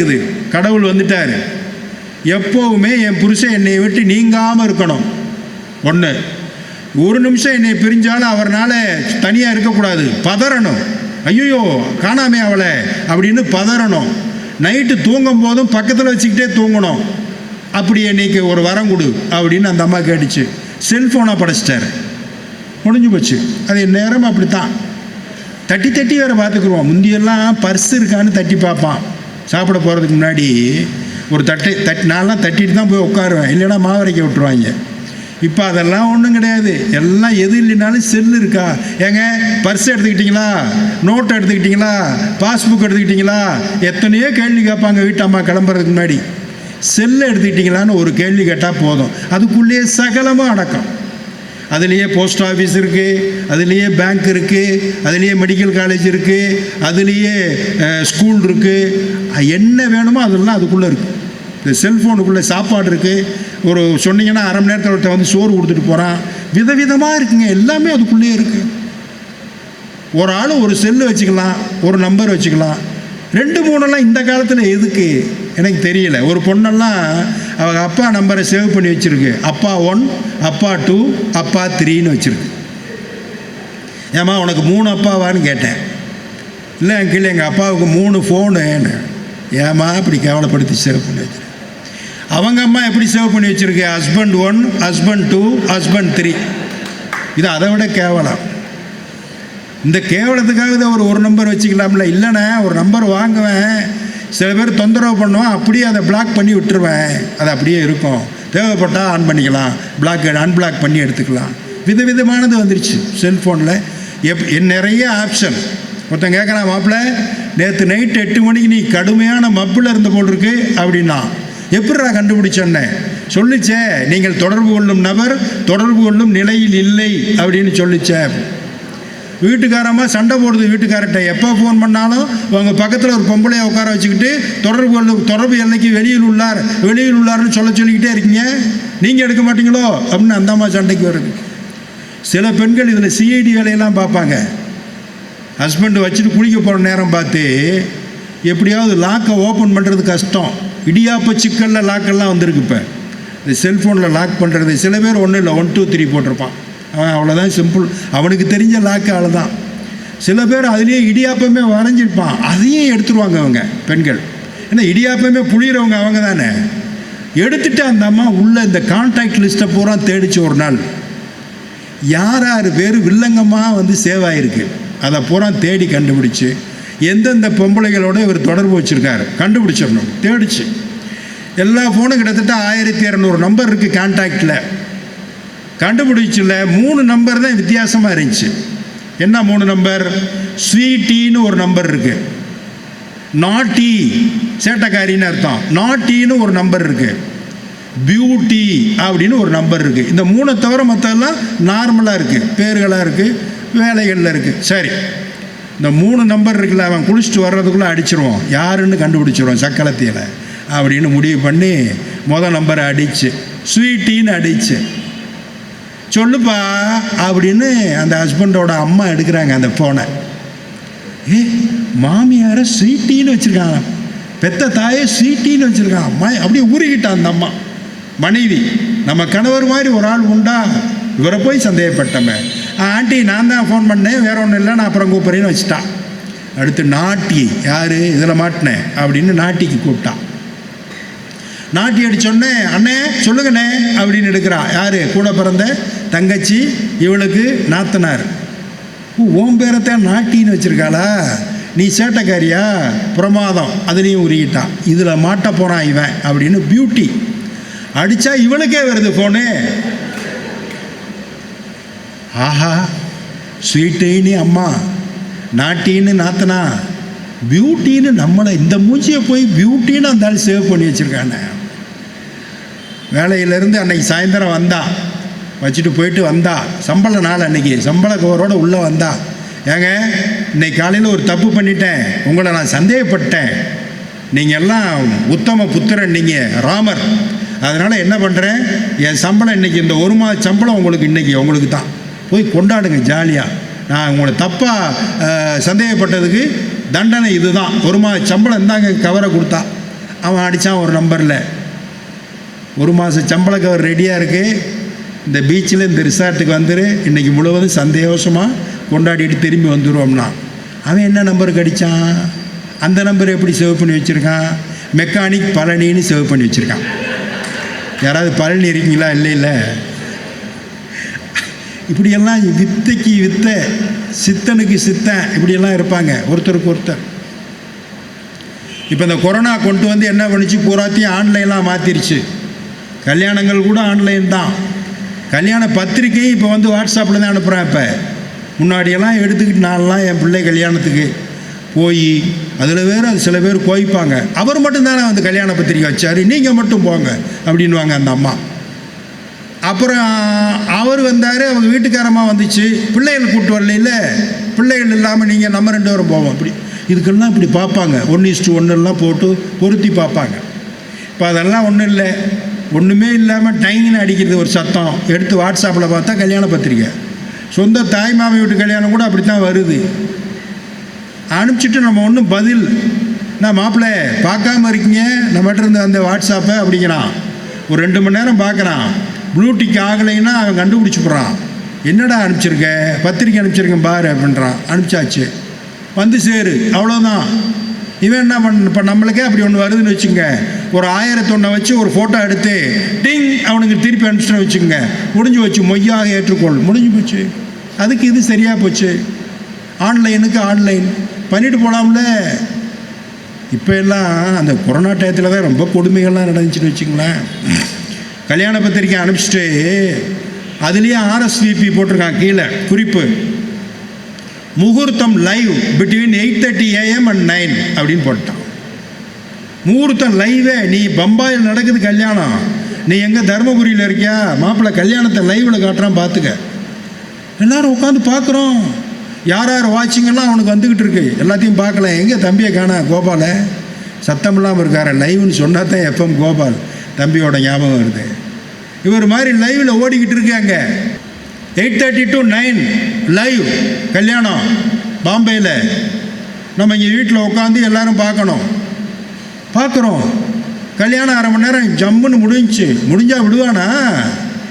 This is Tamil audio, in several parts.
இருக்குது. கடவுள் வந்துட்டார். எப்போவுமே என் புருஷன் என்னை விட்டு நீங்காமல் இருக்கணும். ஒன்று ஒரு நிமிஷம் என்னை பிரிஞ்சாலும் அவர்னால தனியாக இருக்கக்கூடாது. பதறணும். ஐயோ காணாமே அவளை அப்படின்னு பதறணும். நைட்டு தூங்கும் போதும் பக்கத்தில் வச்சுக்கிட்டே தூங்கணும். அப்படி என்னைக்கு ஒரு வரம் கொடு அப்படின்னு அந்த அம்மா கேட்டுச்சு. செல்ஃபோனாக படைச்சிட்டாரு. முடிஞ்சு போச்சு. அது நேரம் அப்படித்தான். தட்டி தட்டி வேறு பார்த்துக்குருவோம் முந்தியெல்லாம் பர்ஸ் இருக்கான்னு தட்டி பார்ப்பான். சாப்பிட போகிறதுக்கு முன்னாடி ஒரு தட்டை தட் நான்லாம் தட்டிட்டு தான் போய் உட்காருவேன். இல்லைன்னா மாவரைக்க விட்டுருவாங்க. இப்போ அதெல்லாம் ஒன்றும் கிடையாது. எல்லாம் எது இல்லைனாலும் செல்லு இருக்கா? ஏங்க பர்ஸ் எடுத்துக்கிட்டிங்களா? நோட் எடுத்துக்கிட்டிங்களா? பாஸ்புக் எடுத்துக்கிட்டிங்களா? எத்தனையோ கேள்வி கேட்பாங்க வீட்டம்மா கிளம்புறதுக்கு முன்னாடி. செல்லை எடுத்துக்கிட்டிங்களான்னு ஒரு கேள்வி கேட்டால் போதும். அதுக்குள்ளேயே சகலமாக அடக்கம். அதுலேயே போஸ்ட் ஆஃபீஸ் இருக்குது அதுலேயே பேங்க் இருக்குது அதுலேயே மெடிக்கல் காலேஜ் இருக்குது அதுலேயே ஸ்கூல் இருக்குது என்ன வேணுமோ அதெல்லாம் அதுக்குள்ளே இருக்குது இந்த செல்ஃபோனுக்குள்ளே சாப்பாடு இருக்குது ஒரு சொன்னீங்கன்னா அரை மணி நேரத்தில் வந்து சோறு கொடுத்துட்டு போகிறான் விதவிதமாக இருக்குங்க. எல்லாமே அதுக்குள்ளேயே இருக்குது ஒரு ஆள் ஒரு செல்லு வச்சுக்கலாம் ஒரு நம்பர் வச்சுக்கலாம். ரெண்டு மூணெல்லாம் இந்த காலத்தில் எதுக்கு? எனக்கு தெரியல. ஒரு பொண்ணெல்லாம் அவங்க அப்பா நம்பரை சேவ் பண்ணி வச்சுருக்கு. அப்பா ஒன் அப்பா டூ அப்பா த்ரீன்னு வச்சுருக்கு. ஏம்மா உனக்கு மூணு அப்பாவான்னு கேட்டேன். இல்லை கீழே எங்கள் அப்பாவுக்கு மூணு ஃபோனு ஏம்மா இப்படி கேவலப்படுத்தி சேவ் பண்ணி வச்சிருக்கேன் அவங்க அம்மா எப்படி சேவ் பண்ணி வச்சுருக்கு? Husband one husband two husband three இது அதை விட கேவலம். இந்த கேவலத்துக்காக தான் ஒரு ஒரு நம்பர் வச்சுக்கலாம்ல. இல்லைண்ணே ஒரு நம்பர் வாங்குவேன். சில பேர் தொந்தரவு பண்ணுவான் அப்படியே அதை பிளாக் பண்ணி விட்டுருவேன். அது அப்படியே இருக்கும். தேவைப்பட்டால் ஆன் பண்ணிக்கலாம். பிளாக் அன்பிளாக் பண்ணி எடுத்துக்கலாம். விதவிதமானது வந்துருச்சு. செல்ஃபோனில் எப் நிறைய ஆப்ஷன் ஒருத்தன் கேட்குறான் மாப்பிள்ள நேற்று நைட் எட்டு மணிக்கு நீ கடுமையான மப்பில் இருந்த போல் இருக்கு அப்படின்னா எப்படிடா கண்டுபிடிச்சோன்னே? சொல்லிச்சே. நீங்கள் தொடர்பு கொள்ளும் நபர் தொடர்பு கொள்ளும் நிலையில் இல்லை அப்படின்னு சொல்லிச்சே. வீட்டுக்காரமாக சண்டை போடுது வீட்டுக்காரர்கிட்ட. எப்போ ஃபோன் பண்ணாலும் அவங்க பக்கத்தில் ஒரு பொம்பளையை உட்கார வச்சுக்கிட்டு தொடர்பு தொடர்பு எல்லைக்கு வெளியில் உள்ளார் வெளியில் உள்ளார்னு சொல்ல சொல்லிக்கிட்டே இருக்கீங்க. நீங்கள் எடுக்க மாட்டீங்களோ? அப்படின்னு அந்தம்மா சண்டைக்கு வருது. சில பெண்கள் இதில் சிஐடி வேலையெல்லாம் பார்ப்பாங்க. ஹஸ்பண்டு வச்சுட்டு குளிக்க போகிற நேரம் பார்த்து எப்படியாவது லாக்கை ஓப்பன் பண்ணுறது கஷ்டம். இடியாப்ப சிக்கலில் லாக்கெல்லாம் வந்திருக்கு இப்போ. இந்த செல்ஃபோனில் லாக் பண்ணுறது சில பேர் ஒன்றும் இல்லை ஒன் டூ த்ரீ போட்டிருப்பான். அவன் அவ்வளோதான் சிம்பிள் அவனுக்கு தெரிஞ்ச லாக்கு அவ்வளோதான் சில பேர் அதுலேயே இடியாப்பமே வரைஞ்சிருப்பான். அதையும் எடுத்துருவாங்க அவங்க பெண்கள். ஏன்னா இடியாப்பமே புழியிறவங்க அவங்க தானே. எடுத்துட்டு அந்த அம்மா உள்ள இந்த கான்டாக்ட் லிஸ்ட்டை பூரா தேடிச்சு ஒரு நாள். யார் யார் பேர் வில்லங்கமாக வந்து சேவ் ஆகிருக்கு அதை பூரா தேடி கண்டுபிடிச்சு எந்தெந்த பொம்பளைகளோட இவர் தொடர்பு வச்சுருக்காரு கண்டுபிடிச்சிடணும். தேடிச்சு. எல்லா ஃபோனும் கிட்டத்தட்ட ஆயிரத்தி இரநூறு நம்பர் இருக்குது கான்டாக்டில் கண்டுபிடிச்சில் மூணு நம்பர் தான் வித்தியாசமாக இருந்துச்சு. என்ன மூணு நம்பர் ஸ்வீட்டின்னு ஒரு நம்பர் இருக்குது நாட்டி சேட்டக்காரின்னு அர்த்தம். நாட்டின்னு ஒரு நம்பர் இருக்குது பியூட்டி அப்படின்னு ஒரு நம்பர் இருக்குது இந்த மூணை தவிர மற்றெல்லாம் நார்மலாக இருக்குது பேர்களாக இருக்குது வேலைகளில் இருக்குது சரி. இந்த மூணு நம்பர் இருக்குல்ல அவன் குளிச்சுட்டு வர்றதுக்குள்ளே அடிச்சிருவோம் யாருன்னு கண்டுபிடிச்சிருவோம் சக்கலத்தியில் அப்படின்னு முடிவு பண்ணி மொதல் நம்பரை அடிச்சு ஸ்வீட்டின்னு அடிச்சு சொல்லுப்பா அப்படின்னு அந்த ஹஸ்பண்டோட அம்மா எடுக்கிறாங்க அந்த ஃபோனை ஏ மாமியாரை சீட்டின்னு வச்சுருக்காங்க பெத்த தாயை சீட்டின்னு வச்சுருக்கான் அம்மா அப்படியே உருகிட்டான் அந்த அம்மா. மனைவி நம்ம கணவர் மாதிரி ஒரு ஆள் உண்டா? இவரை போய் சந்தேகப்பட்டமே. ஆண்டி நான் தான் ஃபோன் பண்ணேன். வேற ஒன்றும் இல்லை. நான் அப்புறம் கூப்பிட்றேன்னு வச்சுட்டான் அடுத்து நாட்டி யார்? இதில் மாட்டினேன் அப்படின்னு நாட்டிக்கு கூப்பிட்டான் நாட்டி அடிச்சோடனே அண்ணே சொல்லுங்கண்ணே அப்படின்னு எடுக்கிறா. யார்? கூட பிறந்த தங்கச்சி இவளுக்கு நாத்தனார். ஓம் பேரத்தான் நாட்டின்னு வச்சிருக்காளா? நீ சேட்டைக்காரியா? பிரமாதம். அதுலேயும் உருகிட்டான் இதில் மாட்ட போகிறான் இவன் அப்படின்னு பியூட்டி அடித்தா இவளுக்கே வருது ஃபோனு ஆஹா ஸ்வீட்டின்னு அம்மா. நாட்டின்னு நாத்தனா. பியூட்டின்னு நம்மளை இந்த மூச்சியை போய் பியூட்டின்னு அந்த ஆள் சேவ் பண்ணி வச்சுருக்கானே. வேலையிலேருந்து அன்னைக்கு சாயந்தரம் வந்தா. வச்சுட்டு போயிட்டு வந்தா. சம்பள நாள் அன்னைக்கு. சம்பள கவரோடு உள்ளே வந்தா. ஏங்க இன்னைக்கு காலையில் ஒரு தப்பு பண்ணிட்டேன். உங்களை நான் சந்தேகப்பட்டேன். நீங்கள் எல்லாம் உத்தம புத்திரன் நீங்கள் ராமர். அதனால் என்ன பண்ணுறேன் என் சம்பளம் இன்னைக்கு இந்த ஒரு மாத சம்பளம் உங்களுக்கு இன்னைக்கு உங்களுக்கு தான். போய் கொண்டாடுங்க ஜாலியாக நான் உங்களை தப்பாக சந்தேகப்பட்டதுக்கு தண்டனை இதுதான். ஒரு மாத சம்பளம் இருந்தாங்க கவரை கொடுத்தா. அவன் அடித்தான் ஒரு நம்பரில் ஒரு மாதம் சம்பளக்கு அவர் ரெடியாக இருக்குது இந்த பீச்சில் இந்த ரிசார்ட்டுக்கு வந்துரு. இன்றைக்கி முழுவதும் சந்தோஷமாக கொண்டாடிட்டு திரும்பி வந்துடுவோம்னா அவன் என்ன நம்பருக்கு அடித்தான் அந்த நம்பர் எப்படி சேவ் பண்ணி வச்சுருக்கான்? மெக்கானிக் பழனின்னு சேவ் பண்ணி வச்சுருக்கான். யாராவது பழனி இருக்கீங்களா? இல்லை இல்லை. இப்படியெல்லாம் வித்தைக்கு வித்த சித்தனுக்கு சித்தன் இப்படியெல்லாம் இருப்பாங்க. ஒருத்தருக்கு ஒருத்தர் இப்போ இந்த கொரோனா கொண்டு வந்து என்ன பண்ணுச்சு? பூராத்தையும் ஆன்லைன்லாம் மாற்றிருச்சு கல்யாணங்கள் கூட ஆன்லைன் தான். கல்யாண பத்திரிக்கையும் இப்போ வந்து வாட்ஸ்அப்பில் தான் அனுப்புகிறேன் இப்போ. முன்னாடியெல்லாம் எடுத்துக்கிட்டு நான்லாம் என் பிள்ளை கல்யாணத்துக்கு போய் அதில் வேறு அது சில பேர் கோவிப்பாங்க. அவர் மட்டும்தானே வந்து கல்யாண பத்திரிக்கை வச்சார் நீங்கள் மட்டும் போங்க அப்படின்வாங்க அந்த அம்மா. அப்புறம் அவர் வந்தார் அவங்க வீட்டுக்காரமாக வந்துச்சு பிள்ளைகள் கூப்பிட்டு வரல பிள்ளைகள் இல்லாமல் நீங்கள் நம்ம ரெண்டு பேரும் போவோம் அப்படி. இதுக்கெல்லாம் இப்படி பார்ப்பாங்க. ஒன்று இஸ்ட்டு ஒன்றுலாம் போட்டு பொருத்தி பார்ப்பாங்க. இப்போ அதெல்லாம் ஒன்றும் இல்லை. ஒன்றுமே இல்லாமல் டைங்னு அடிக்கிறது ஒரு சத்தம். எடுத்து வாட்ஸ்அப்பில் பார்த்தா கல்யாண பத்திரிக்கை. சொந்த தாய் மாமி வீட்டு கல்யாணம் கூட அப்படி தான் வருது. அனுப்பிச்சிட்டு நம்ம ஒன்றும் பதில். நான் மாப்பிள்ளை பார்க்காம இருக்கீங்க? நம்மகிட்ட இருந்து அந்த வாட்ஸ்அப்பை? அப்படிங்கிறான். ஒரு ரெண்டு மணி நேரம் பார்க்குறான். ப்ளூடிக் ஆகலைன்னா அவன் கண்டுபிடிச்சி போகிறான் என்னடா அனுப்பிச்சிருக்க? பத்திரிக்கை அனுப்பிச்சிருக்கேன் பாரு அப்படின்றான். அனுப்பிச்சாச்சு. வந்து சேரு. அவ்வளோதான் இவன் என்ன பண்ண இப்போ நம்மளுக்கே அப்படி ஒன்று வருதுன்னு வச்சுங்க ஒரு ஆயிரத்தொன்னை வச்சு ஒரு ஃபோட்டோ எடுத்து டிங் அவனுக்கு திருப்பி அனுப்பிச்சிட்டு வச்சுக்கோங்க. முடிஞ்சு வச்சு மொய்யாக ஏற்றுக்கொள். முடிஞ்சு போச்சு. அதுக்கு இது சரியாக போச்சு. ஆன்லைனுக்கு ஆன்லைன். பண்ணிட்டு போகலாம்ல இப்போ எல்லாம் அந்த கொரோனா டயத்தில் தான் ரொம்ப கொடுமைகள்லாம் நடந்துச்சுன்னு வச்சுங்களேன் கல்யாண பத்திரிக்கை அனுப்பிச்சிட்டு அதுலேயே ஆர்எஸ்விபி போட்டிருக்கான் கீழே குறிப்பு. முகூர்த்தம் live between eight thirty AM and nine அப்படின்னு போட்டான். முகூர்த்தம் லைவே நீ பம்பாயில் நடக்குது கல்யாணம். நீ எங்கே தருமபுரியில் இருக்கியா? மாப்பிள்ளை கல்யாணத்தை லைவில் காட்டுறான் பார்த்துக்க எல்லாரும் உட்காந்து பார்க்குறோம் யார் யார் வாட்சிங்கெல்லாம் அவனுக்கு வந்துக்கிட்டு இருக்கு. எல்லாத்தையும் பார்க்கல. எங்கே தம்பியை காண கோபால? சத்தம் இல்லாமல் இருக்கார். லைவ்னு சொன்னா தான் எஃப்எம் கோபால் தம்பியோட ஞாபகம் வருது. இவர் மாதிரி லைவில் ஓடிக்கிட்டு இருக்காங்க. Eight thirty to nine live கல்யாணம் பாம்பேயில் நம்ம இங்கே வீட்டில் உட்காந்து எல்லோரும் பார்க்கணும் பார்க்குறோம் கல்யாணம் அரை மணி நேரம் ஜம்முன்னு முடிஞ்சு முடிஞ்சால் விடுவானா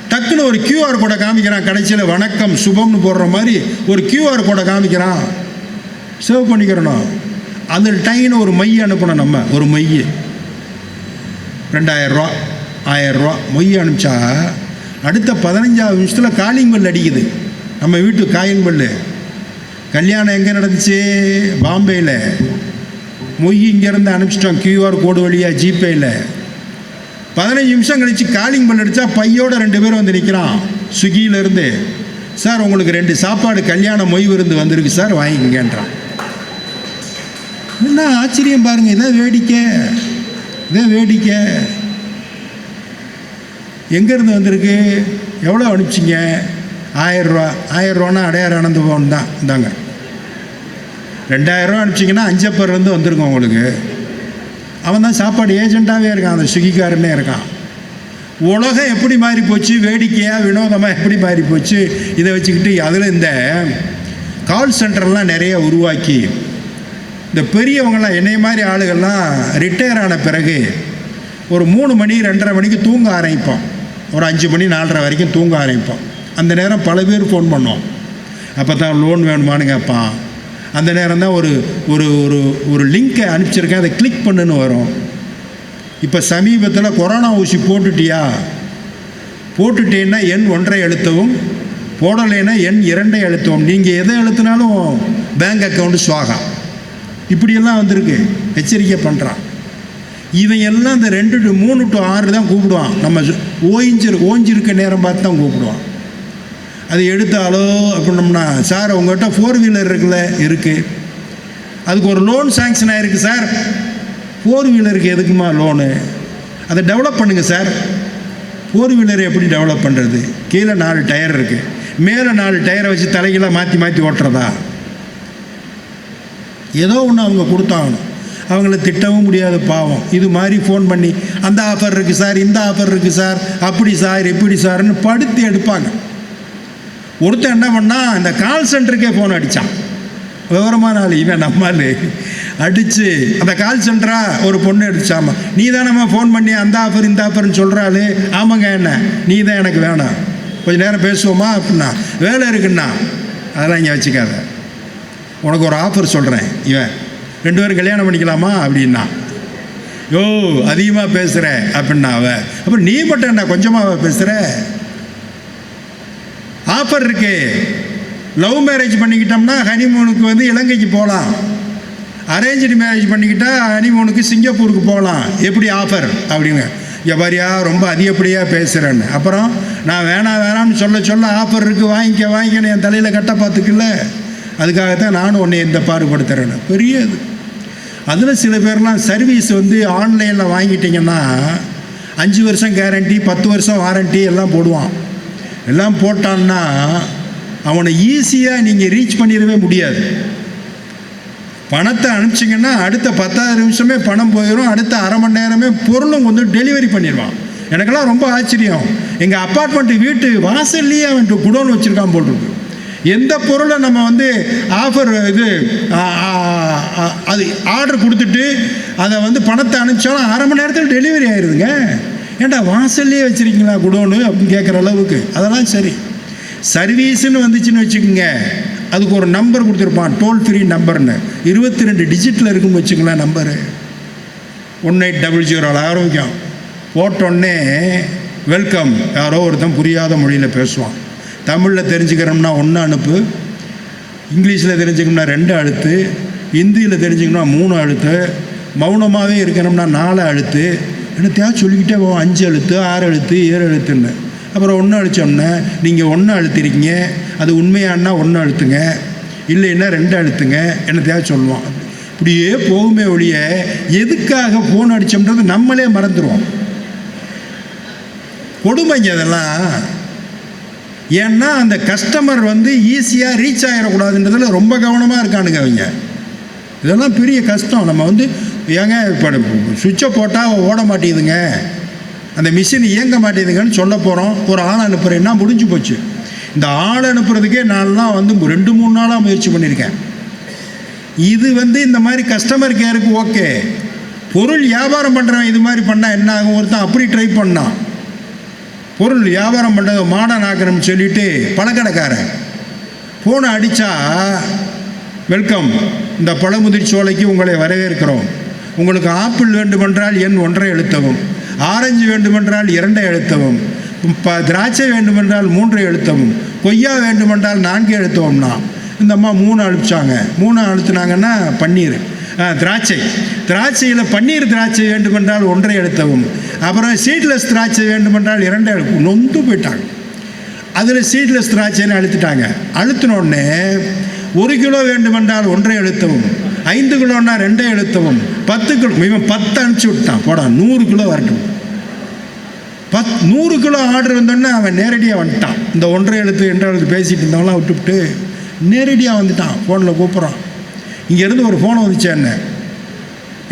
டக்குன்னு ஒரு கியூஆர் கோடை காமிக்கிறான் கடைசியில் வணக்கம் சுபம்னு போடுற மாதிரி ஒரு கியூஆர் கோடை காமிக்கிறான் சேவ் பண்ணிக்கிறணும் அந்த டைன்னு ஒரு மைய அனுப்பணும் நம்ம ஒரு மைய ரெண்டாயிரம் ரூபா ஆயிரம் ரூபா மொய் அனுப்பிச்சா அடுத்த பதினஞ்சாவது நிமிஷத்தில் காலிங் பெல் அடிக்குது. நம்ம வீட்டு காயின் பெல்லு. கல்யாணம் எங்கே நடந்துச்சு? பாம்பேயில் மொய் இங்கேருந்து அனுப்பிச்சிட்டோம். கியூஆர் கோடு வழியாக ஜிபேயில் பதினஞ்சு நிமிஷம் கழித்து காலிங் பெல் அடித்தா பையோட ரெண்டு பேரும் வந்து நிற்கிறான் ஸ்விக்கியிலேருந்து சார் உங்களுக்கு ரெண்டு சாப்பாடு கல்யாண மொய் விருந்து வந்திருக்கு சார் வாங்கிக்கங்கன்றான். என்ன ஆச்சரியம் பாருங்கள் இதான் வேடிக்கை. இதான் வேடிக்கை. எங்கேருந்து வந்திருக்கு? எவ்வளோ அனுப்பிச்சிங்க? ஆயிரரூவா ஆயிரரூவானா அடையார் ஆனந்த பவன் தான் இந்தாங்க. ரெண்டாயிரரூவா அனுப்பிச்சிங்கன்னா அஞ்சப்பர்லேருந்து வந்திருக்கும் உங்களுக்கு. அவன் தான் சாப்பாடு ஏஜெண்ட்டாகவே இருக்கான் அந்த ஸ்விக்கிக்காரனே இருக்கான். உலகம் எப்படி மாறி போச்சு வேடிக்கையாக வினோதமாக எப்படி மாறி போச்சு இதை வச்சுக்கிட்டு அதில் இந்த கால் சென்டர்லாம் நிறைய உருவாக்கி இந்த பெரியவங்களாம் என்னைய மாதிரி ஆளுகள்லாம் ரிட்டையர் ஆன பிறகு ஒரு மூணு மணி ரெண்டரை மணிக்கு தூங்க ஆரம்பிப்போம் ஒரு அஞ்சு மணி நாலரை வரைக்கும் தூங்க ஆரம்பிப்போம். அந்த நேரம் பல பேர் ஃபோன் பண்ணோம் அப்போ தான் லோன் வேணுமான்னு கேட்பான் அந்த நேரம் தான் ஒரு ஒரு ஒரு ஒரு லிங்க்கை அனுப்பிச்சிருக்கேன். அதை கிளிக் பண்ணுன்னு வரும். இப்போ சமீபத்தில் கொரோனா ஊசி போட்டுட்டியா? போட்டுட்டேன்னா எண் ஒன்றை எழுத்தவும் போடலைன்னா எண் இரண்டை எழுத்தவும். நீங்கள் எதை எழுத்துனாலும் பேங்க் அக்கௌண்ட்டு சுவாகா. இப்படியெல்லாம் வந்திருக்கு. எச்சரிக்கை பண்ணுறான் இவன் எல்லாம் இந்த ரெண்டு டு மூணு டு ஆறு தான் கூப்பிடுவான். நம்ம ஓய்ஞ்சிரு ஓய்ஞ்சிருக்க நேரம் பார்த்து தான் கூப்பிடுவான். அது எடுத்தாலோ அப்படின்னோம்னா சார் உங்கள்கிட்ட ஃபோர் வீலர் இருக்குல்ல இருக்குது அதுக்கு ஒரு லோன் சாங்ஷன் ஆயிருக்கு சார். ஃபோர் வீலருக்கு எதுக்குமா லோனு அதை டெவலப் பண்ணுங்கள் சார். ஃபோர் வீலர் எப்படி டெவலப் பண்ணுறது கீழே நாலு டயர் இருக்குது மேலே நாலு டயரை வச்சு தலைகளாக மாற்றி மாற்றி ஓட்டுறதா? ஏதோ ஒன்று அவங்க கொடுத்தாகணும். அவங்கள திட்டவும் முடியாது பாவம். இது மாதிரி ஃபோன் பண்ணி அந்த ஆஃபர் இருக்குது சார் இந்த ஆஃபர் இருக்குது சார் அப்படி சார் இப்படி சார்னு படுத்து எடுப்பாங்க. ஒருத்தன் என்ன பண்ணால் இந்த கால் சென்டருக்கே ஃபோன் அடித்தான் விவரமான ஆள் இவன் நம்மால் அடித்து அந்த கால் சென்டரா ஒரு பொண்ணு அடிச்சாமா நீ தானம்மா ஃபோன் பண்ணி அந்த ஆஃபர் இந்த ஆஃபர்னு சொல்கிறாளு ஆமாங்க என்ன? நீ தான் எனக்கு வேணாம். கொஞ்சம் நேரம் பேசுவோமா? அப்படின்னா வேலை இருக்குண்ணா அதெல்லாம் இங்கே வச்சுக்காத. உனக்கு ஒரு ஆஃபர் சொல்கிறேன் இவன். ரெண்டு பேரும் கல்யாணம் பண்ணிக்கலாமா? அப்படின்னா. யோ அதிகமாக பேசுகிற அப்படின்னா அவ. அப்புறம் நீ மட்டும் என்ன கொஞ்சமாக பேசுகிற ஆஃபர் இருக்கு. லவ் மேரேஜ் பண்ணிக்கிட்டோம்னா ஹனிமூனுக்கு வந்து இலங்கைக்கு போகலாம் அரேஞ்சு மேரேஜ் பண்ணிக்கிட்டா ஹனிமூனுக்கு சிங்கப்பூருக்கு போகலாம் எப்படி ஆஃபர் அப்படின்னு. எவரியா ரொம்ப அதிகப்படியாக பேசுகிறேன்னு அப்புறம் நான் வேணாம் வேணாம்னு சொல்ல சொல்ல ஆஃபர் இருக்குது வாங்கிக்க வாங்கிக்கன்னு என் தலையில் கட்ட பார்த்துக்கல அதுக்காகத்தான் நானும் உன்னை இந்த பாடுபடுத்துறேன் பெரிய இது அதில் சில பேர்லாம் சர்வீஸ் வந்து ஆன்லைனில் வாங்கிட்டிங்கன்னா அஞ்சு வருஷம் கேரண்டி பத்து வருஷம் வாரண்டி எல்லாம் போடுவான். எல்லாம் போட்டான்னா அவனை ஈஸியாக நீங்கள் ரீச் பண்ணிடவே முடியாது. பணத்தை அனுப்பிச்சிங்கன்னா அடுத்த பத்தாவது நிமிஷமே பணம் போயிடும் அடுத்த அரை மணி நேரமே பொருளும் வந்து டெலிவரி பண்ணிடுவான். எனக்கெல்லாம் ரொம்ப ஆச்சரியம். எங்கள் அப்பார்ட்மெண்ட்டு வீட்டு வாசல்லையே அவன் குடோன் வச்சுருக்கான் போட்டிருக்கு எந்த பொருளை நம்ம வந்து ஆஃபர் இது அது ஆர்டர் கொடுத்துட்டு அதை வந்து பணத்தை அனுப்பிச்சாலும் அரை மணி நேரத்தில் டெலிவரி ஆயிடுதுங்க ஏன்டா வாசல்லையே வச்சுருக்கீங்களா குடோனு அப்படின்னு கேட்குற அளவுக்கு. அதெல்லாம் சரி. சர்வீஸ்னு வந்துச்சுன்னு வச்சுக்கோங்க. அதுக்கு ஒரு நம்பர் கொடுத்துருப்பான். டோல் ஃப்ரீ நம்பர்னு இருபத்தி ரெண்டு டிஜிட்டில் இருக்குன்னு வச்சுங்களேன் நம்பரு ஒன் எயிட் டபுள் ஜீரோவில் ஆரோக்கியம் போட்டோடனே வெல்கம் யாரோ ஒருத்தன் புரியாத மொழியில் பேசுவான். தமிழில் தெரிஞ்சுக்கிறோம்னா ஒன்று அனுப்பு இங்கிலீஷில் தெரிஞ்சுக்கணும்னா ரெண்டு அழுத்து ஹிந்தியில் தெரிஞ்சுக்கணும்னா மூணு அழுத்து மௌனமாகவே இருக்கணும்னா நாலு அழுத்து என்னத்தையாவது சொல்லிக்கிட்டே போவோம் அஞ்சு அழுத்து ஆறு அழுத்து ஏழு அழுத்துன்னு. அப்புறம் ஒன்று அழிச்சோம்னா நீங்கள் ஒன்று அழுத்திருக்கீங்க அது உண்மையானா ஒன்று அழுத்துங்க இல்லைன்னா ரெண்டு அழுத்துங்க என்னத்தையாவது சொல்லுவோம். இப்படியே போகுமே ஒழிய எதுக்காக ஃபோன் அடித்தோம்ன்றது நம்மளே மறந்துடுவோம் கொடுமைங்க அதெல்லாம். ஏன்னா அந்த கஸ்டமர் வந்து ஈஸியாக ரீச் ஆகிடக்கூடாதுன்றதில் ரொம்ப கவனமாக இருக்கானுங்க அவங்க. இதெல்லாம் பெரிய கஷ்டம். நம்ம வந்து ஏங்க இப்போ சுவிட்சை போட்டால் ஓட மாட்டேங்குதுங்க. அந்த மிஷின் இயங்க மாட்டேங்குதுங்கன்னு சொல்ல போகிறோம் ஒரு ஆள் அனுப்புகிறேன்னா முடிஞ்சு போச்சு. இந்த ஆள் அனுப்புறதுக்கே நான்லாம் வந்து ரெண்டு மூணு நாளாக முயற்சி பண்ணியிருக்கேன் இது வந்து இந்த மாதிரி கஸ்டமர் கேருக்கு ஓகே பொருள் வியாபாரம் பண்ணுறவன் இது மாதிரி பண்ணால் என்ன ஆகும்? ஒருத்தன் அப்படி ட்ரை பண்ணான். பொருள் வியாபாரம் பண்ணுறது மாடன் ஆக்கணும்னு சொல்லிட்டு பழக்கடைக்காரன் ஃபோனை அடித்தா வெல்கம் இந்த பழமுதிர் சோலைக்கு உங்களை வரவேற்கிறோம். உங்களுக்கு ஆப்பிள் வேண்டுமென்றால் எண் ஒன்றை எழுத்தவும் ஆரஞ்சு வேண்டுமென்றால் இரண்டை எழுத்தவும் ப திராட்சை வேண்டுமென்றால் மூன்றை எழுத்தவும் கொய்யா வேண்டுமென்றால் நான்கு எழுத்தவும்னா. இந்த அம்மா மூணு அழுப்பிச்சாங்க மூணு அழுத்துனாங்கன்னா பன்னீர். திராட்சை. திராட்சையில் பன்னீர் திராட்சை வேண்டுமென்றால் ஒன்றை எடுத்தவும் அப்புறம் சீட்லெஸ் திராட்சை வேண்டுமென்றால் இரண்டை எழுப்பு நொந்து போயிட்டாங்க. அதில் சீட்லெஸ் திராட்சைன்னு அழுத்திட்டாங்க. அழுத்தினோடனே ஒரு கிலோ வேண்டுமென்றால் ஒன்றை எழுத்தவும் ஐந்து கிலோன்னா ரெண்டை எழுத்தவும் பத்து கிலோ இவன் பத்து அனுப்பிச்சி விட்டான் போடா நூறு கிலோ வரட்டும். பத் நூறு கிலோ ஆர்டர் வந்தோடனே அவன் நேரடியாக வந்துட்டான். இந்த ஒன்றை எழுத்து என்ற எழுத்து பேசிகிட்டு இருந்தவங்களாம் விட்டுவிட்டு நேரடியாக வந்துட்டான். ஃபோனில் கூப்பிட்றான். இங்கேருந்து ஒரு ஃபோன் வந்துச்சு என்ன?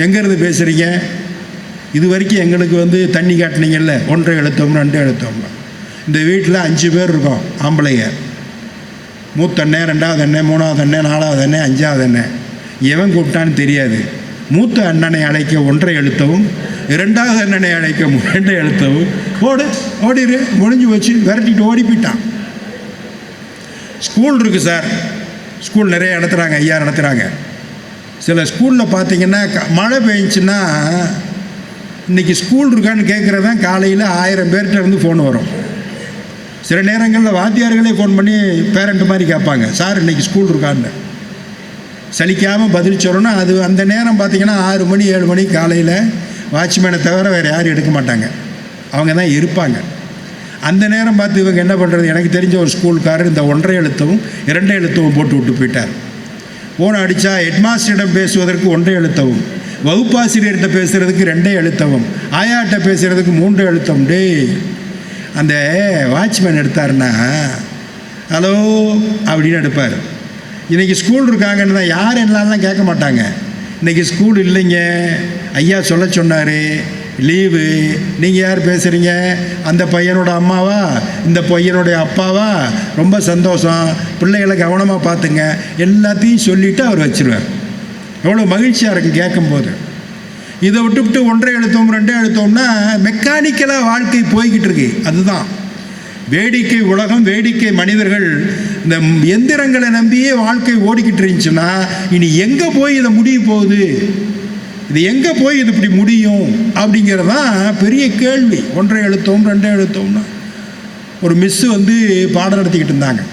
எங்கேருந்து பேசுகிறீங்க இது வரைக்கும் எங்களுக்கு வந்து தண்ணி காட்டினீங்கல்ல? ஒன்றை எழுத்தோம் ரெண்டு எழுத்தோம். இந்த வீட்டில் அஞ்சு பேர் இருக்கோம் ஆம்பளைங்க. மூத்த அண்ணன் ரெண்டாவது அண்ணன் மூணாவது அண்ணன் நாலாவது அண்ணன் அஞ்சாவது அண்ணன். எவன் கூப்பிட்டான்னு தெரியாது. மூத்த அண்ணனை அழைக்க ஒன்றை எழுத்தவும் இரண்டாவது அண்ணனை அழைக்க ரெண்டை எழுத்தவும். ஓடு ஓடிரு முடிஞ்சு வச்சு விரட்டிட்டு ஓடி போயிட்டான் ஸ்கூல் இருக்குது சார். ஸ்கூல் நிறைய நடத்துகிறாங்க ஐயா நடத்துகிறாங்க சில ஸ்கூலில் பார்த்தீங்கன்னா க- மழை பெஞ்சுன்னா இன்றைக்கி ஸ்கூல் இருக்கான்னு கேட்குறதான் காலையில் ஆயிரம் பேர்கிட்ட இருந்து ஃபோன் வரும். சில நேரங்களில் வாத்தியார்களே ஃபோன் பண்ணி பேரண்ட் மாதிரி கேட்பாங்க சார் இன்னைக்கு ஸ்கூல் இருக்கான்னு. சலிக்காமல் பதில் சொல்லணும் அது அந்த நேரம் பார்த்தீங்கன்னா ஆறு மணி ஏழு மணி காலையில் வாட்ச்மேனை தவிர வேறு யாரும் எடுக்க மாட்டாங்க. அவங்க தான் இருப்பாங்க. அந்த நேரம் பார்த்து இவங்க என்ன பண்ணுறது எனக்கு தெரிஞ்ச ஒரு ஸ்கூல்காரர் இந்த ஒன்றரை எழுத்தவும் இரண்டை எழுத்தவும் போட்டு விட்டு போயிட்டார். ஃபோன் அடித்தா ஹெட்மாஸ்டரிடம் பேசுவதற்கு ஒன்றை எழுத்தவும். வகுப்பாசிரியர்கிட்ட பேசுகிறதுக்கு ரெண்டே எழுத்தவும். ஆயாட்ட பேசுகிறதுக்கு மூன்று எழுத்தவும். டேய் அந்த வாட்ச்மேன் எடுத்தாருன்னா ஹலோ அப்படின்னு எடுப்பார். இன்றைக்கி ஸ்கூல் இருக்காங்கன்னு தான் யார் என்னலாம் கேட்க மாட்டாங்க. இன்றைக்கி ஸ்கூல் இல்லைங்க. ஐயா சொல்ல சொன்னார். லீவு. நீங்கள் யார் பேசுகிறீங்க அந்த பையனோட அம்மாவா? இந்த பையனுடைய அப்பாவா? ரொம்ப சந்தோஷம். பிள்ளைகளை கவனமாக பார்த்துங்க. எல்லாத்தையும் சொல்லிவிட்டு அவர் வச்சுருவார். எவ்வளோ மகிழ்ச்சியாக இருக்கும் கேட்கும்போது. இதை விட்டுவிட்டு ஒன்றே எழுத்தோம் ரெண்டே எழுத்தோம்னா மெக்கானிக்கலாக வாழ்க்கை போய்கிட்டு இருக்கு. அதுதான். வேடிக்கை உலகம் வேடிக்கை மனிதர்கள் இந்த எந்திரங்களை நம்பியே வாழ்க்கை ஓடிக்கிட்டு இருந்துச்சுன்னா இனி எங்கே போய் இதை முடிய போகுது? இது எங்கே போய் இது இப்படி முடியும் அப்படிங்கிறது தான் பெரிய கேள்வி. ஒன்றை எழுத்தோம் ரெண்டே எழுத்தோம்னா. ஒரு மிஸ்ஸு வந்து பாடம் நடத்திக்கிட்டு இருந்தாங்க.